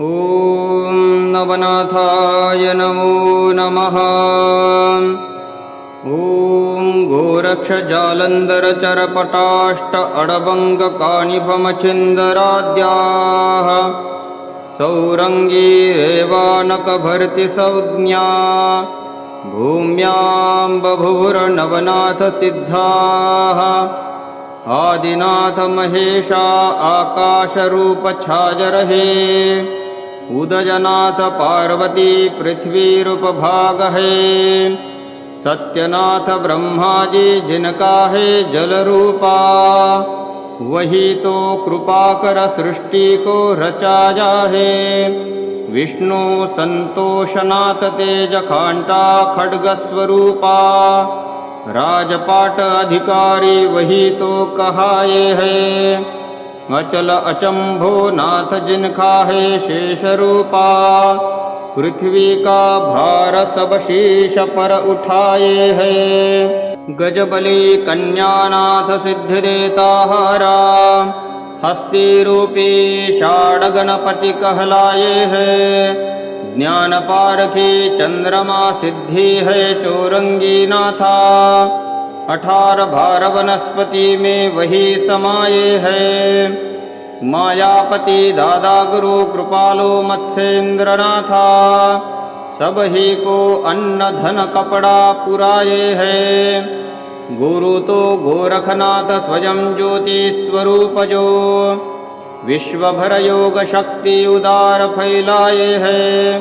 ॐ नवनाथाय नमो नमः। ॐ गोरक्षजालन्धरचरपटाष्ट अडबङ्गकानिभमच्छिन्दराद्याः चौरङ्गी रेवानकभर्तिसंज्ञा भूम्यां बभुवुरनवनाथसिद्धाः आदिनाथ महेशा आकाशरूपछाजरहे उदयनाथ पार्वती पृथ्वीरूपभागहे सत्यनाथ ब्रह्माजी जिनका है जल रूपा वही तो कृपा कर सृष्टि को रचाया है विष्णु संतोषनाथ तेज खांटा खड्ग स्वरूपा राजपाट अधिकारी वही तो कहाए है अचल अचंभो नाथ जिनका है शेष रूपा। पृथ्वी का भार सब शीश पर उठाए है। गजबली कन्यानाथ सिद्ध देता हारा। हस्ती रूपी षाड़ गणपति कहलाए है। ज्ञान पारखी चंद्रमा सिद्धि है चौरंगी नाथा अठार भार वनस्पति में वही समाये है। मायापति दादा गुरु कृपालो मत्स्येन्द्रनाथा सब ही को अन्न धन कपड़ा पुराए है। गुरु तो गोरखनाथ स्वयं ज्योति स्वरूप जो, विश्वभर योग शक्ति उदार फैलाए है।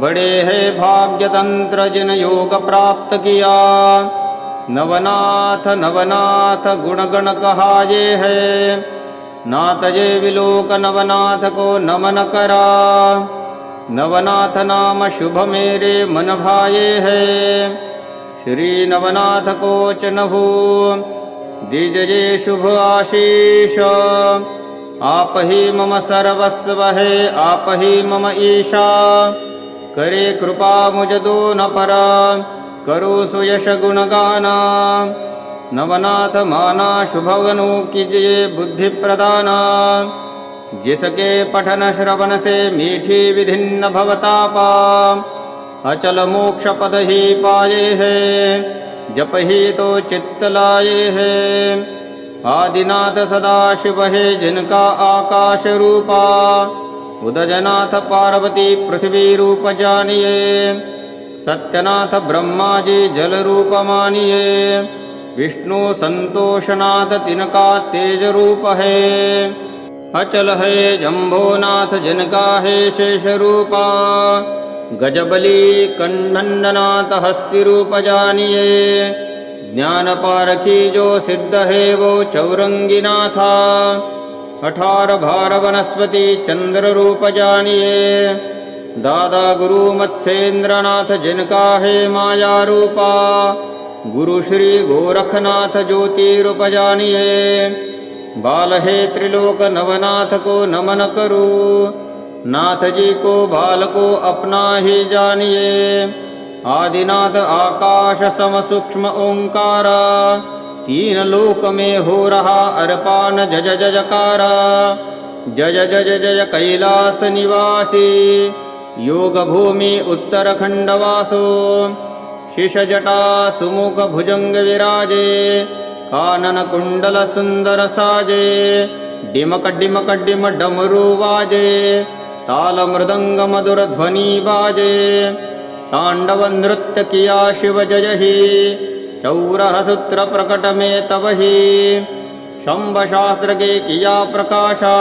बड़े है भाग्य तंत्र जिन योग प्राप्त किया नवनाथ नवनाथ गुण गण कहाये है। नाथ जे विलोक नवनाथ को नमन करा। नवनाथ नाम शुभ मेरे मन भाए है। श्री नवनाथ को चनहु दिजये शुभ आशीष। आप ही मम सर्वस्व है, आप ही मम ईशा। करे कृपा मुझ दो न पर। करो सुयश गुणगाना नवनाथ माना शुभगनु कीजिए बुद्धि प्रदाना जिसके पठन श्रवण से मीठी विधिन्न भवतापा अचल मोक्ष पद ही पाए है, जप ही तो चित्त लाए है। आदिनाथ सदा शिव है जिनका आकाश रूपा। उदजनाथ पार्वती पृथ्वी रूप जानिए। सत्यनाथ ब्रह्मा जी जल रूप मानिए विष्णु संतोषनाथ तिनका तेज रूप है अचल है जम्भोनाथ जिनका है शेष रूपा गजबली कंडनाथ हस्ति रूप जानिए ज्ञान पारखी जो सिद्ध है वो चौरंगी नाथा अठार भार वनस्पति चंद्र रूप जानिए दादा गुरु मत्स्येन्द्रनाथ जिनका है माया रूपा, गुरु श्री गोरखनाथ ज्योति रूप जानिए। बाल है त्रिलोक नवनाथ को नमन करो नाथ जी को बाल को अपना ही जानिए। आदिनाथ आकाश सम सूक्ष्म ओंकारा, तीन लोक में हो रहा अर्पान जज जजकारा जय जय जय कैलास निवासी योगभूमि उत्तरखण्डवासो। शिशजटा सुमुखभुजङ्गविराजे काननकुण्डलसुन्दरसाजे डिमकडिमकडिमडमरुवाजे तालमृदङ्गमधुरध्वनिबाजे भुजङ्गन्दर साजे डिमक डिमक किया शिव जयहि चौरः सूत्र तव हि शम्भशास्त्रके किया प्रकाशा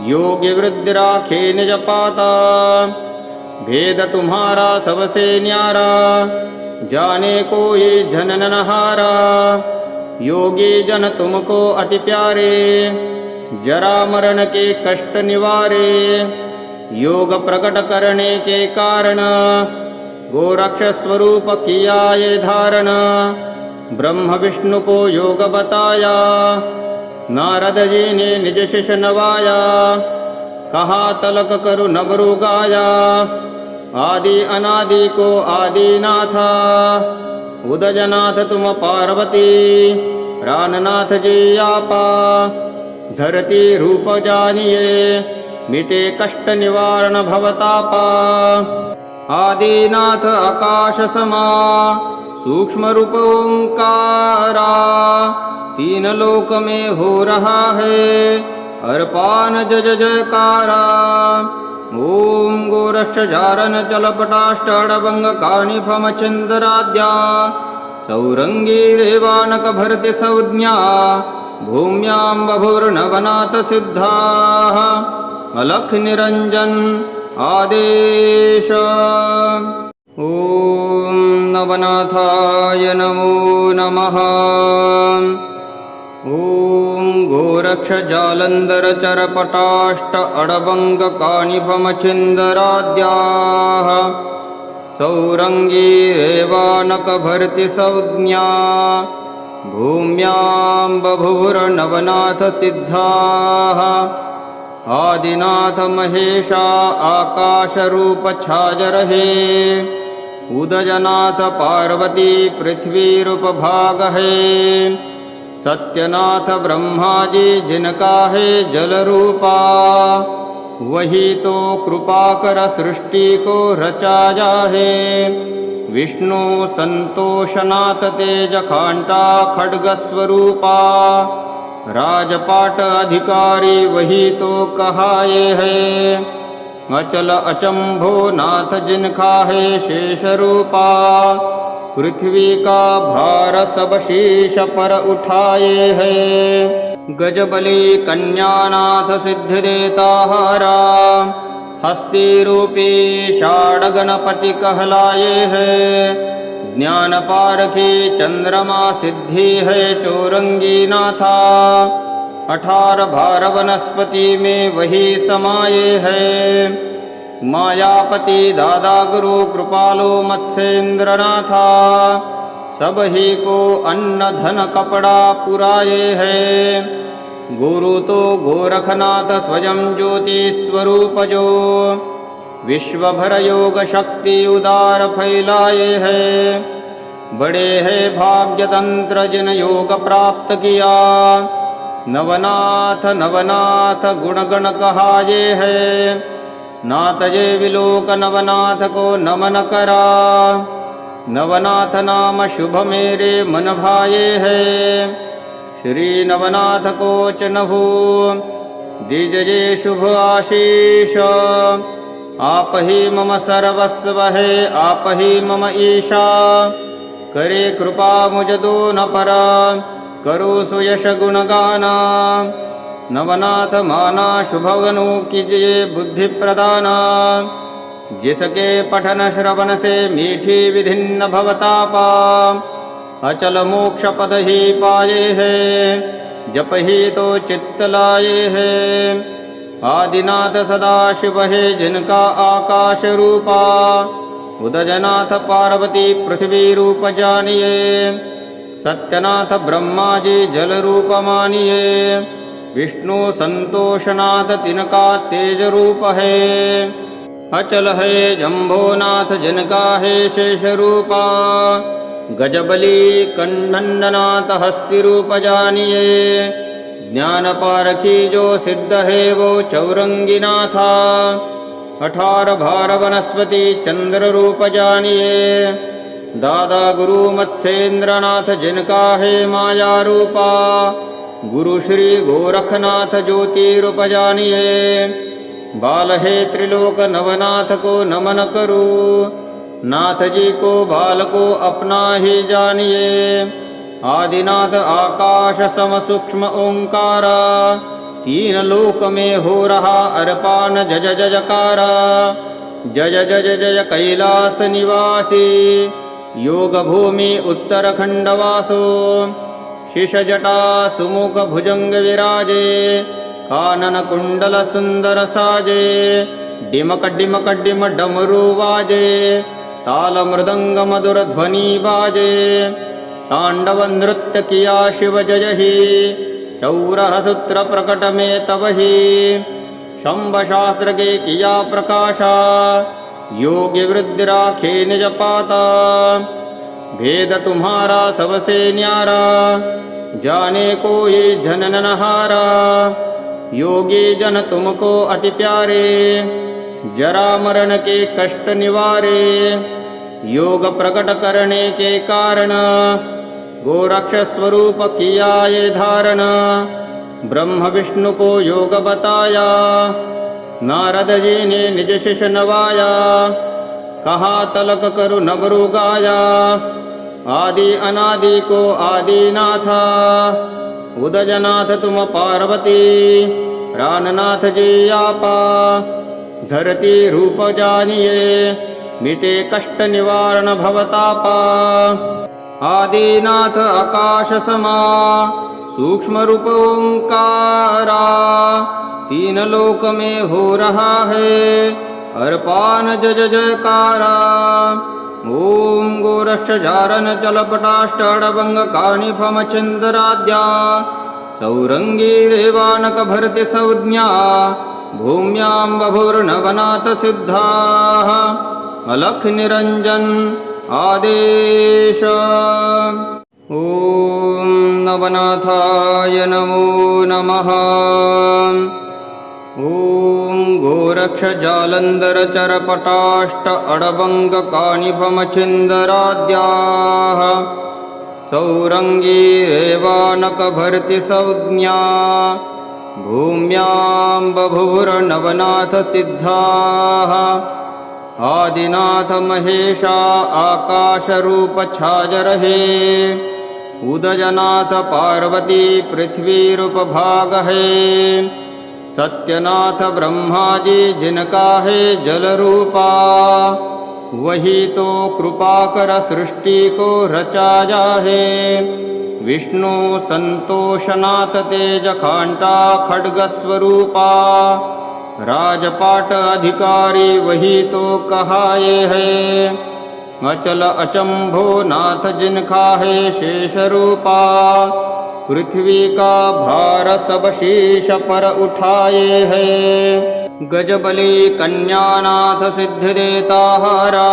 योग्य वृद्धि राखे निज पाता भेद तुम्हारा, सबसे न्यारा। जाने को ये जनन हारा योगी जन तुमको अति प्यारे। जरा मरण के कष्ट निवारे। योग प्रकट करने के कारण गोरक्ष स्वरूप किया ये धारण। ब्रह्म विष्णु को योग बताया। नारद जी ने निज शिष नवाया। कहा, तलक करु नबरु गाया। आदि अनादि को आदि नाथा उदजनाथ तुम पार्वती। प्राणनाथ जी आपा। धरती रूप जानिए। मिटे कष्ट निवारण भवतापा आदिनाथ आकाश समा। सूक्ष्म रूप ओंकारा। तीन लोक में हो रहा है। अर्पान जय जय जयकारा। गोरक्षजारन चलपटाष्टडभङ्ग काणिफमचन्द्राद्या चौरङ्गी रेवानकभरति संज्ञा। भूम्यां बभुर्नवनाथसिद्धाः अलखनिरञ्जन् आदेश। ॐ नवनाथाय नमो नमः। क्षजालन्धर चरपटाष्टडबङ्गकानिभमचिन्दराद्याः सौरङ्गी देवानकभर्तिसंज्ञा भूम्याम्बभुवुर्नवनाथ सिद्धाः आदिनाथमहेशा आकाशरूप छाजरहे उदयनाथ पार्वती पृथ्वीरूपभागहे। सत्यनाथ ब्रह्मा जी जिनका है जल रूपा वही तो कृपा कर सृष्टि को रचाया है विष्णु संतोषनाथ तेज खांटा खड्ग स्वरूपा राजपाट अधिकारी वही तो कहाए है। अचल अचंभो नाथ जिनका है शेष रूपा पृथ्वी का भार सब शीश पर उठाए है। गजबली कन्यानाथ सिद्ध देता हारा हस्ती रूपी षाड़ गणपति कहलाए है। ज्ञान पारखी चंद्रमा सिद्धि है चौरंगी नाथा अठार भार वनस्पति में वही समाये है। मायापति दादा गुरु कृपालो मत्स्येन्द्रनाथा सब ही को अन्न धन कपड़ा पुराए है। गुरु तो गोरखनाथ स्वयं ज्योति स्वरूप जो। विश्व भर योग शक्ति उदार फैलाए है। बड़े है भाग्य तंत्र जिन योग प्राप्त किया। नवनाथ नवनाथ गुण गण कहाये है। नाथ जे विलोक नवनाथ को नमन करा नवनाथ नाम शुभ मेरे मन भाए है। श्री नवनाथ को चनहु दिजये शुभ आशीष। आप ही मम सर्वस्व है आप ही मम ईशा। करे कृपा मुझ दो न पर, करो सुयश गुणगाना नवनाथ माना शुभगनु कीजिए बुद्धि प्रदाना जिसके पठन श्रवण से मीठी विधिन्न भवतापा। अचल मोक्ष पद ही पाए है, जप ही तो चित्त लाए है। आदिनाथ सदा शिव है जिनका आकाश रूपा। उदजनाथ पार्वती पृथ्वी रूप जानिए। सत्यनाथ ब्रह्मा जी जल रूप मानिए। विष्णु संतोषनाथ तिनका तेज रूप है अचल है जम्भोनाथ जिनका है शेष रूपा गजबली कंडनाथ हस्ति रूप जानिए। ज्ञान पारखी जो सिद्ध है वो चौरंगी नाथा अठार भार वनस्पति चंद्र रूप जानिए। दादा गुरु मत्स्येन्द्रनाथ जिनका है माया रूपा गुरु श्री गोरखनाथ ज्योति रूप जानिए बाल है त्रिलोक नवनाथ को नमन करो। नाथ जी को बाल को अपना ही जानिए आदिनाथ आकाश सम सूक्ष्म ओंकारा। तीन लोक में हो रहा अर्पान जज जजकारा। जय जय जय कैलास निवासी। योग भूमि उत्तरखंडवासो। शिशजटा सुमुखभुजङ्गविराजे काननकुण्डलसुन्दरसाजे भुजङ्गल तालमृदङ्गमधुरध्वनिबाजे ताण्डवनृत्यकिया शिव जय हि प्रकट मे तवहि शम्भशास्त्र के किया प्रकाशा योगिवृद्धिराखे निजपाता भेद तुम्हारा सबसे न्यारा। जाने को ये जनन नहारा। योगी जन तुमको अति प्यारे। जरा मरण के कष्ट निवारे। योग प्रकट करने के कारण गोरक्ष स्वरूप किया ये धारण। ब्रह्म विष्णु को योग बताया। नारद जी ने निज शिष नवाया। कहा तलक करु नबरु गाया? आदि अनादि को आदि नाथा उदजनाथ तुम पार्वती प्राणनाथ जी आपा। धरती रूप जानिए मिटे कष्ट निवारण भवतापा आदिनाथ आकाश समा, सूक्ष्म रूप ओंकारा। तीन लोक में हो रहा है अर्पान जय जयकारा। ॐ गोरक्षजारन चलपटाष्टाडभङ्गकानिफमचिन्दराद्या सौरङ्गीरे संज्ञा। भूम्यां बभुर्नवनाथसिद्धाः अलक् आदेश। ॐ नवनाथाय नमो नमः। ॐ गोरक्षजालन्धरचरपटाष्ट जालन्धर चरपटाष्ट अडबङ्गकाणिभमछिन्दराद्याः सौरङ्गी देवानकभर्ति संज्ञा भूम्याम्बभुवर्नवनाथ सिद्धाः आदिनाथ महेशा उदयनाथ पार्वती पृथ्वीरूपभागहे। सत्यनाथ ब्रह्मा जी जिनका है जल रूपा वही तो कृपा कर सृष्टि को रचाया है विष्णु संतोषनाथ तेज खांटा खड्ग स्वरूपा राजपाट अधिकारी वही तो कहाए है। अचल अचंभो नाथ जिनका है शेष रूपा पृथ्वी का भार सब शीश पर उठाए है। गजबली कन्यानाथ सिद्धि देता हारा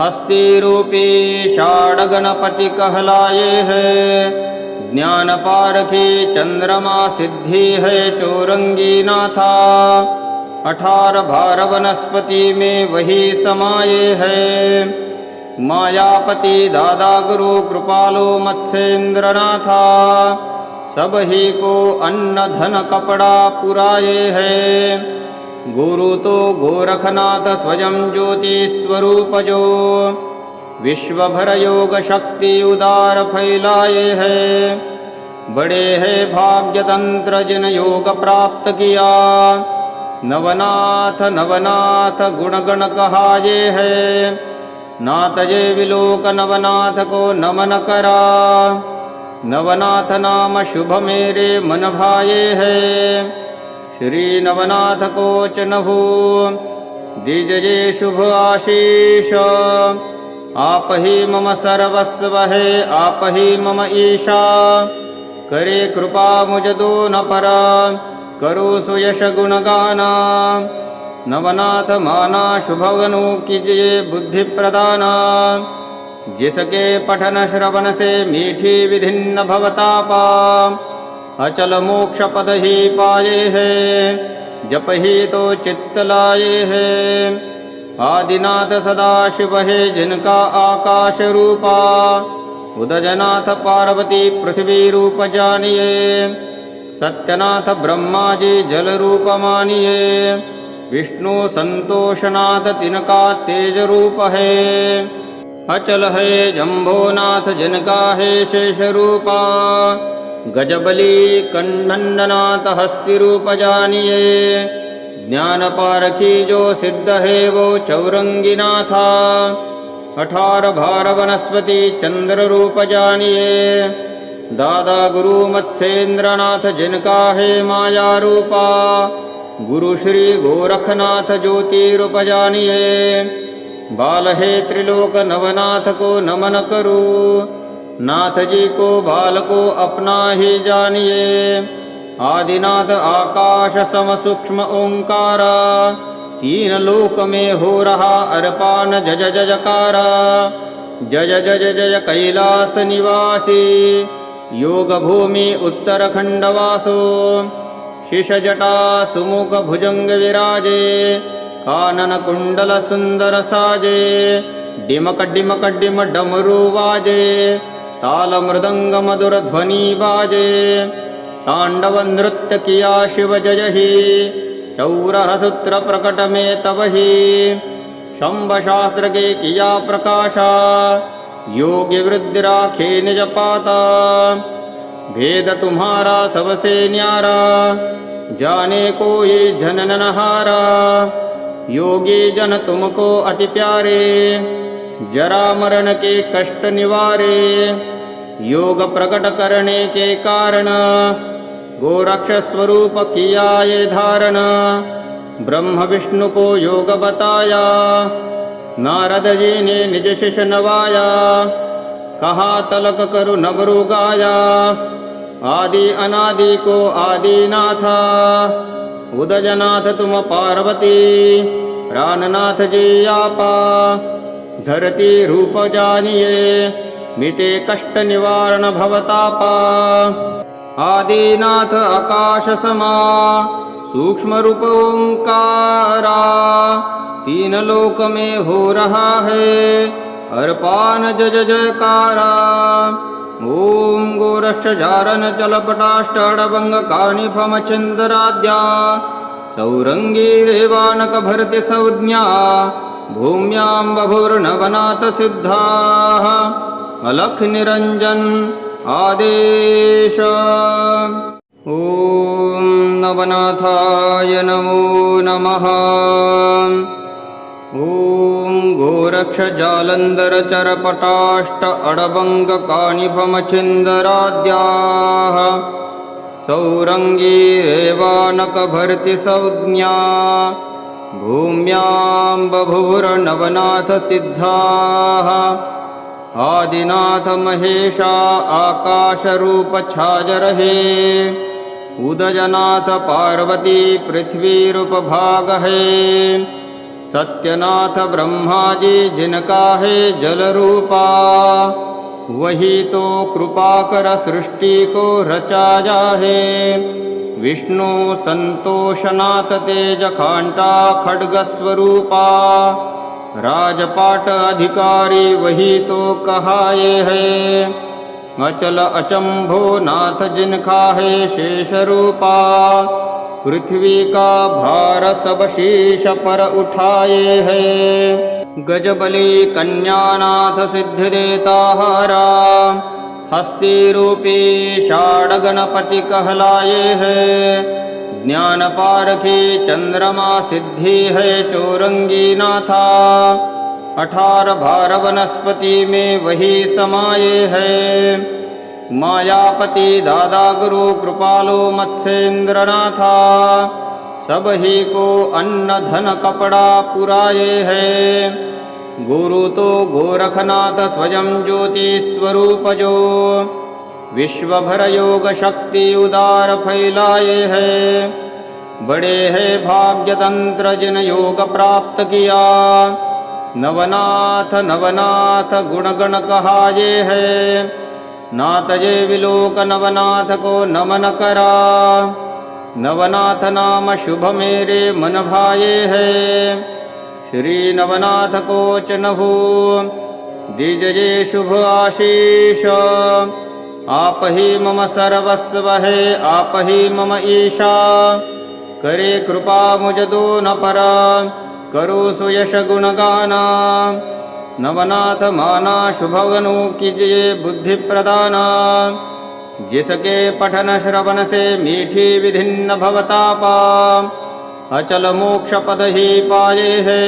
हस्ती रूपी षाड़ गणपति कहलाए है। ज्ञान पारखी चंद्रमा सिद्धि है चौरंगी नाथा अठार भार वनस्पति में वही समाये है। मायापति दादा गुरु कृपालो मत्स्येन्द्रनाथा सब ही को अन्न धन कपड़ा पुराए है। गुरु तो गोरखनाथ स्वयं ज्योति स्वरूप जो। विश्व भर योग शक्ति उदार फैलाए है। बड़े है भाग्य तंत्र जिन योग प्राप्त किया। नवनाथ नवनाथ गुण गण कहाये है। नाथ जे विलोक नवनाथ को नमन करा नवनाथ नाम शुभ मेरे मन भाए है। श्री नवनाथ को चनहु दिजये शुभ आशीष। आप ही मम सर्वस्व है आप ही मम ईशा। करे कृपा मुझ दो न पर, करो सुयश गुणगाना। नवनाथ माना शुभगनु कीजिए बुद्धि प्रदाना जिसके पठन श्रवण से मीठी विधिन्न भवतापा। अचल मोक्ष पद ही पाए है जप ही तो चित्त लाए है आदिनाथ सदा शिव है जिनका आकाश रूपा उदजनाथ पार्वती पृथ्वी रूप जानिए सत्यनाथ ब्रह्मा जी जल रूप मानिए विष्णु संतोषनाथ तिनका तेज रूप है अचल है जम्भोनाथ जिनका है शेष रूपा गजबली कंडनाथ हस्ति रूप जानिए ज्ञान पारखी जो सिद्ध है वो चौरंगी नाथा अठार भार वनस्पति चंद्र रूप जानिए दादा गुरु मत्स्येन्द्रनाथ जिनका है माया रूपा गुरु श्री गोरखनाथ ज्योति रूप जानिए बाल है त्रिलोक नवनाथ को नमन करो। नाथ जी को बाल को अपना ही जानिए आदिनाथ आकाश सम सूक्ष्म ओंकारा। तीन लोक में हो रहा अर्पान जय जयकारा जय जय जय कैलास निवासी। योग भूमि उत्तरखंड शिशजटा सुमुखभुजङ्गविराजे काननकुण्डलसुन्दरसाजे भुजङ्ग मधुर ध्वनि किया शिव जय हि चौरहसूत्रप्रकटमे तव हि शम्भशास्त्रके किया प्रकाशा योगिवृद्धिराखे निजपाता भेद तुम्हारा सबसे न्यारा। जाने को ये जननहारा योगी जन तुमको अति प्यारे। जरा मरण के कष्ट निवारे। योग प्रकट करने के कारण गोरक्ष स्वरूप किया ये धारण। ब्रह्म विष्णु को योग बताया। नारद जी ने निज शिष नवाया। कहा तलक करु नबरु गाया आदि अनादि को आदि नाथा उदजनाथ तुम पार्वती प्राणनाथ जी आपा धरती रूप जानिए मिटे कष्ट निवारण भवतापा। आदिनाथ आकाश समा सूक्ष्म रूप ओंकारा, तीन लोक में हो रहा है, अर्पान जय जयकारा। ॐ गोरक्षजारणचलपटाष्टाडभङ्गकानिफमचिन्दराद्या सौरङ्गी देवानकभरति संज्ञा भूम्याम्बभूर्नवनाथ सिद्धाः अलक् आदेश। ॐ नवनाथाय नमो नमः। ॐ गोरक्षजालन्धरचरपटाष्ट अडबङ्गकानिभमछिन्दराद्याः सौरङ्गीरेवानकभर्तिसंज्ञा। भूम्याम्बभुवर्नवनाथ सिद्धाः आदिनाथमहेशा आकाशरूपछाजरहे। उदयनाथ पार्वती पृथ्वीरूपभागहे। सत्यनाथ ब्रह्मा जी जिनका है जल रूपा वही तो कृपा कर सृष्टि को रचा है विष्णु संतोषनाथ तेज खांटा खड्ग स्वरूपा, राजपाट अधिकारी वही तो कहाए है। अचल अचंभो नाथ जिनका है शेष रूपा पृथ्वी का भार सब शीश पर उठाए है। गजबली कन्यानाथ सिद्धि देता हारा हस्ती रूपी षाड़ गणपति कहलाए है। ज्ञान पारखी चंद्रमा सिद्धि है चौरंगी नाथा अठार भार वनस्पति में वही समाये है। मायापति दादा गुरु कृपालो मत्स्येन्द्रनाथा। सब ही को अन्न धन कपड़ा पुराए है। गुरु तो गोरखनाथ स्वयं ज्योति स्वरूप जो। विश्व भर योग शक्ति उदार फैलाए है। बड़े है भाग्य तंत्र जिन योग प्राप्त किया। नवनाथ नवनाथ गुण गण कहाये है। नाथ जे विलोक नवनाथ को नमन करा नवनाथ नाम शुभ मेरे मन भाये है। श्री नवनाथ को चनहु दीजये शुभ आशीष। आप ही मम सर्वस्व है आप ही मम ईशा। करे कृपा मुझ दो न परा, करो सुयश गुणगाना। नवनाथ माना शुभगनु कीजिए बुद्धि प्रदान जिसके पठन श्रवण से मीठी विधिन्न भवतापा अचल मोक्ष पद ही पाए है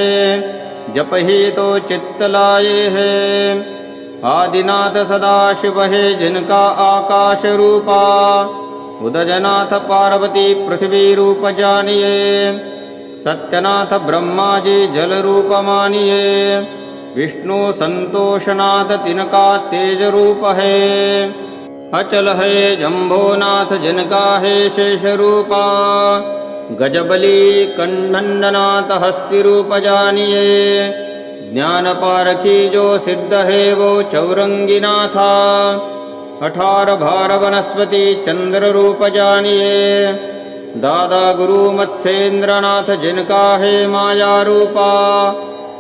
जप ही तो चित्त लाए है आदिनाथ सदा शिव है जिनका आकाश रूपा उदजनाथ पार्वती पृथ्वी रूप जानिए सत्यनाथ ब्रह्मा जी जल रूप मानिए विष्णु संतोषनाथ तिनका तेज रूप है अचल है जम्भोनाथ जिनका है शेष रूपा गजबली कंडनाथ हस्ति रूप जानिए। ज्ञान पारखी जो सिद्ध है वो चौरंगी नाथा अठार भार वनस्पति चंद्र रूप जानिए। दादा गुरु मत्स्येंद्रनाथ जिनका है माया रूपा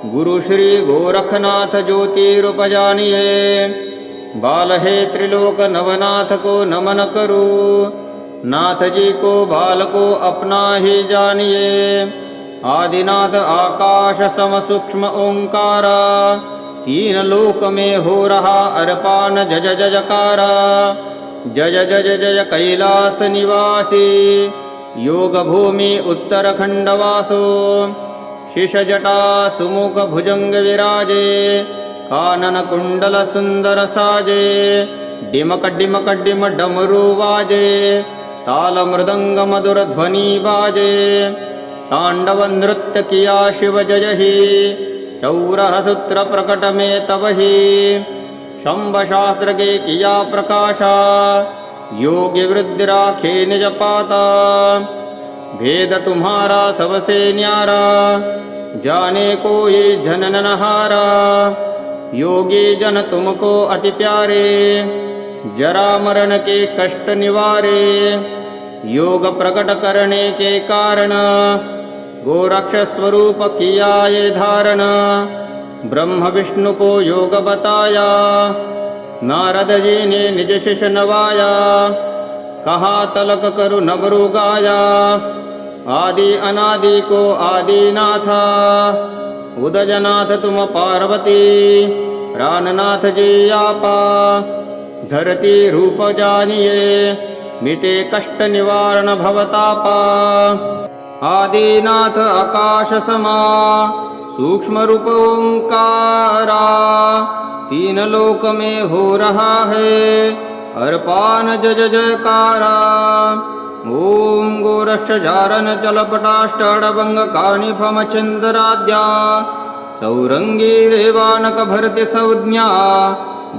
गुरु श्री गोरखनाथ ज्योति रूप जानिए बाल है त्रिलोक नवनाथ को नमन करो। नाथ जी को बाल को अपना ही जानिए आदिनाथ आकाश सम सूक्ष्म ओंकारा। तीन लोक में हो रहा अर्पान जज जजकारा। जय जय जय कैलास निवासी। योग भूमि उत्तरखंड वासो शिशजटा सुमुखभुजङ्गविराजे काननकुण्डलसुन्दरसाजे डिमकडिमकडिमडमरुवाजे मधुरध्वनि ताण्डवनृत्यकिया शिव जय हि प्रकट मे तवहि शम्भशास्त्र के किया प्रकाशा योगिवृद्धिराखे निजपाता भेद तुम्हारा सबसे न्यारा। जाने को ये जनन हारा योगी जन तुमको अति प्यारे। जरा मरण के कष्ट निवारे। योग प्रकट करने के कारण गोरक्ष स्वरूप किया ये धारण। ब्रह्म विष्णु को योग बताया। नारद जी ने निज शिष नवाया। कहा तलक करु नबरु गाया। आदि अनादि को आदि नाथा उदजनाथ तुम पार्वती प्राणनाथ जी आपा धरती रूप जानिए मिटे कष्ट निवारण भवतापा। आदिनाथ आकाश समा, सूक्ष्म रूप ओंकारा। तीन लोक में हो रहा है, अर्पान जय जयकारा। ॐ गोरक्षजारणचलपटाष्टाडभङ्गकानिपमचिन्दराद्या सौरङ्गे देवानकभरति संज्ञा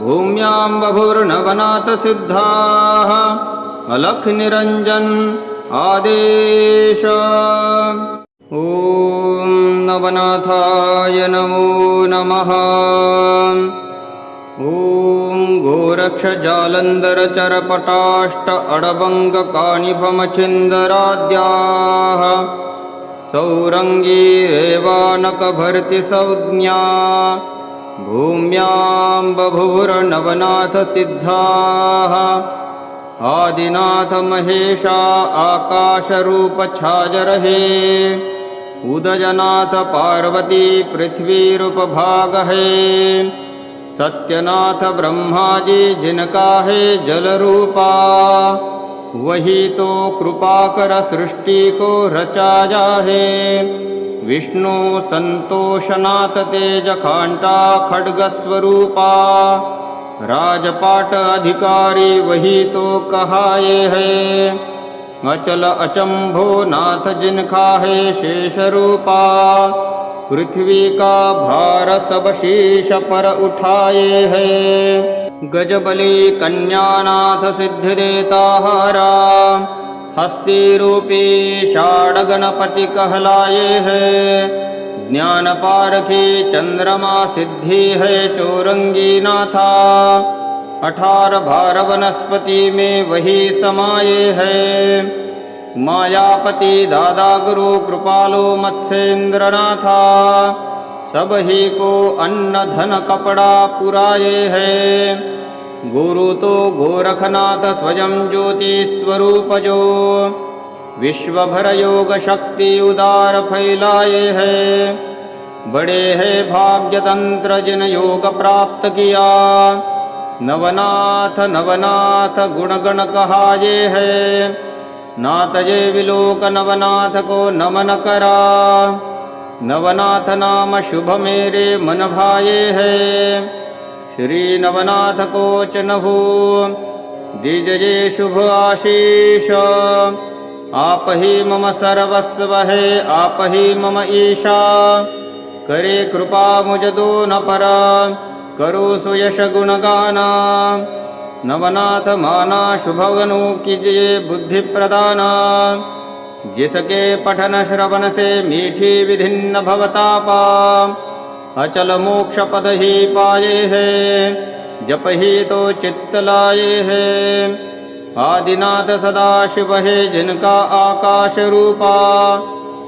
भूम्याम्बभूर्नवनाथ सिद्धाः अलक् आदेश। ॐ नवनाथाय नमो नमः। लक्षजालन्धर चरपटाष्ट अडबङ्गकाणिभमछिन्दराद्याः सौरङ्गी देवानकभर्तिसंज्ञा भूम्याम्बभुवुर्नवनाथ आदिनाथमहेशा आदिनाथ महेशा आकाशरूप उदयनाथ पार्वती पृथ्वीरूपभागहे। सत्यनाथ ब्रह्मा जी जिनका है जल रूपा वही तो कृपा कर सृष्टि को रचाया है विष्णु संतोषनाथ तेज खांटा खड्ग स्वरूपा राजपाट अधिकारी वही तो कहाए है। अचल अचंभो नाथ जिनका है शेष रूपा पृथ्वी का भार सब शीश पर उठाए है। गजबली कन्यानाथ सिद्धि देता हारा हस्ती रूपी षाड़ गणपति कहलाए है। ज्ञान पारखी चंद्रमा सिद्धि है चौरंगी नाथा अठार भार वनस्पति में वही समाये है। मायापति दादा गुरु कृपालो मत्स्येंद्रनाथा सब ही को अन्न धन कपड़ा पुराए है। गुरु तो गोरखनाथ स्वयं ज्योति स्वरूप जो। विश्व भर योग शक्ति उदार फैलाए है। बड़े है भाग्य तंत्र जिन योग प्राप्त किया। नवनाथ नवनाथ गुण गण कहाये है। नाथ जे विलोक नवनाथ को नमन करा नवनाथ नाम शुभ मेरे मन भाए है। श्री नवनाथ को चनहु दीजये शुभ आशीष। आप ही मम सर्वस्व है आप ही मम ईशा। करे कृपा मुझ दो न पर, करो सुयश गुणगाना। नवनाथ माना शुभगनु कीजिए बुद्धि प्रदान जिसके पठन श्रवण से मीठी विधिन्न भवतापा अचल मोक्ष पद ही पाए है जप ही तो चित्त लाए है आदिनाथ सदा शिव है जिनका आकाश रूपा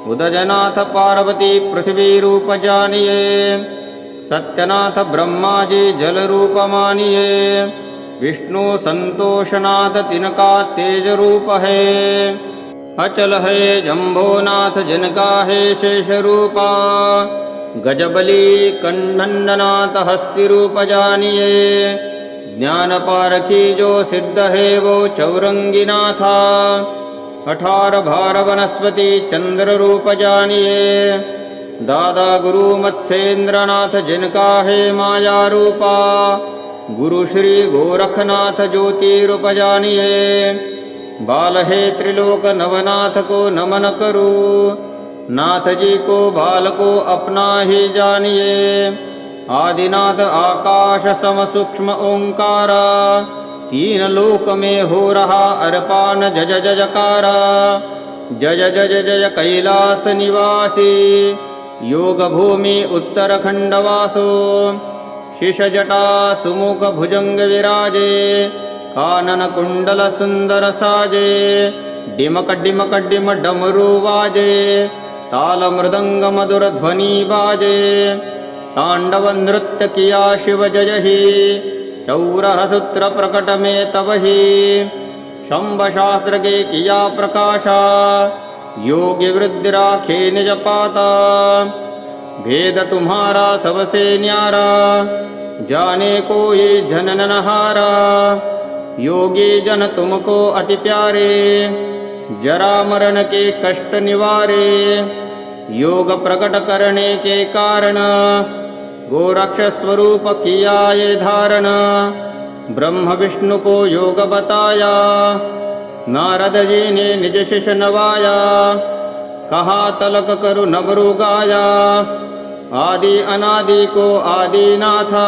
उदजनाथ पार्वती पृथ्वी रूप जानिए सत्यनाथ ब्रह्मा जी जल रूप मानिए विष्णु संतोषनाथ तिनका तेज रूप है अचल है जम्भोनाथ जिनका है शेष रूपा गजबली कंडनाथ हस्ति रूप जानिए। ज्ञान पारखी जो सिद्ध है वो चौरंगी नाथा अठार भार वनस्पति चंद्र रूप जानिए। दादा गुरु मत्स्येंद्रनाथ जिनका है माया रूपा गुरु श्री गोरखनाथ ज्योति रूप जानिए बाल है त्रिलोक नवनाथ को नमन करो। नाथ जी को बाल को अपना ही जानिए आदिनाथ आकाश सम सूक्ष्म ओंकारा। तीन लोक में हो रहा अर्पान जज जजकारा। जय जय जय कैलास निवासी। योग भूमि उत्तरखंड शिशजटा सुमुखभुजङ्गविराजे काननकुण्डलसुन्दरसाजे भुजङ्गमरु मृदङ्ग मधुर किया शिव जय हि चौरहसूत्रप्रकटमे तव हि तवहि किया प्रकाशा योगिवृद्धिराखे निजपाता भेद तुम्हारा सबसे न्यारा। जाने को ये जनन हारा योगी जन तुमको अति प्यारे। जरा मरण के कष्ट निवारे। योग प्रकट करने के कारण गोरक्ष स्वरूप किया ये धारण। ब्रह्म विष्णु को योग बताया। नारद जी ने निज शिष नवाया। कहा, तलक करु नबरु गाया। आदि अनादि को आदि नाथा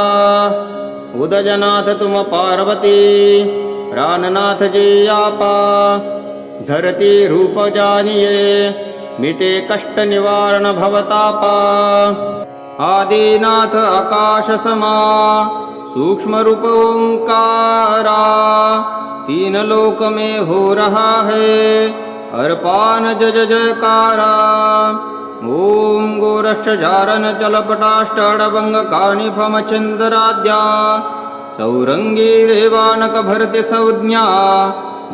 उदजनाथ तुम पार्वती प्राणनाथ जी आपा धरती रूप जानिए मिटे कष्ट निवारण भवतापा। आदिनाथ आकाश समा सूक्ष्म रूप ओंकारा, तीन लोक में हो रहा है, अर्पान जय जयकारा। ॐ गोरक्षजारणचलपटाष्टाडभङ्गकानिफमचिन्दराद्या चरङ्गी रे वाणकभर्ति संज्ञा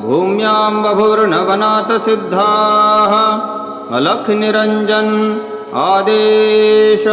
भूम्याम्बभूर्नवनाथ सिद्धाः अलक् निरञ्जन् आदेश।